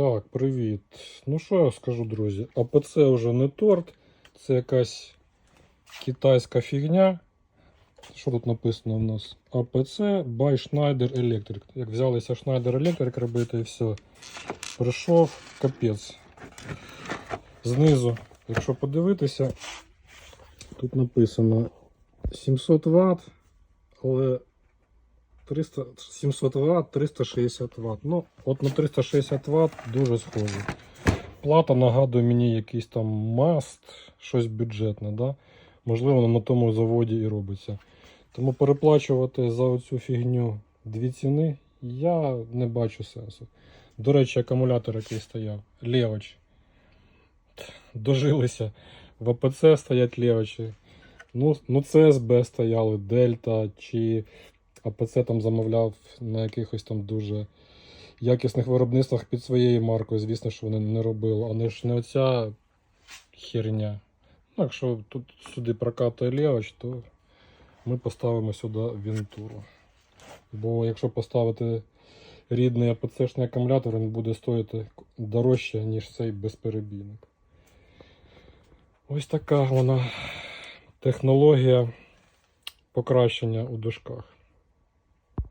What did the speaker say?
Так, привіт. Ну що я скажу, друзі? АПЦ вже не торт, це якась китайська фігня. Що тут написано в нас? АПЦ by Schneider Electric. Як взялися Schneider Electric робити і все. Прийшов капець. Знизу, якщо подивитися, тут написано 700 Вт, але 300, 700 Вт, 360 Вт. Ну, от на 360 Вт дуже схоже. Плата нагадує мені якийсь там маст, щось бюджетне, да? можливо, на тому заводі і робиться. Тому переплачувати за оцю фігню дві ціни я не бачу сенсу. До речі, акумулятор, який стояв, левоч. Дожилися. В АПЦ стоять левочі. Ну, ну ЦСБ стояли, Дельта чи АПЦ там замовляв на якихось там дуже якісних виробництвах під своєю маркою. Звісно, що вони не робили. А не ж не оця херня. Ну, якщо тут сюди прокатує лівоч, то ми поставимо сюди вінтуру. Бо якщо поставити рідний АПЦшний акумулятор, він буде стоїти дорожче, ніж цей безперебійник. Ось така вона технологія покращення у дужках.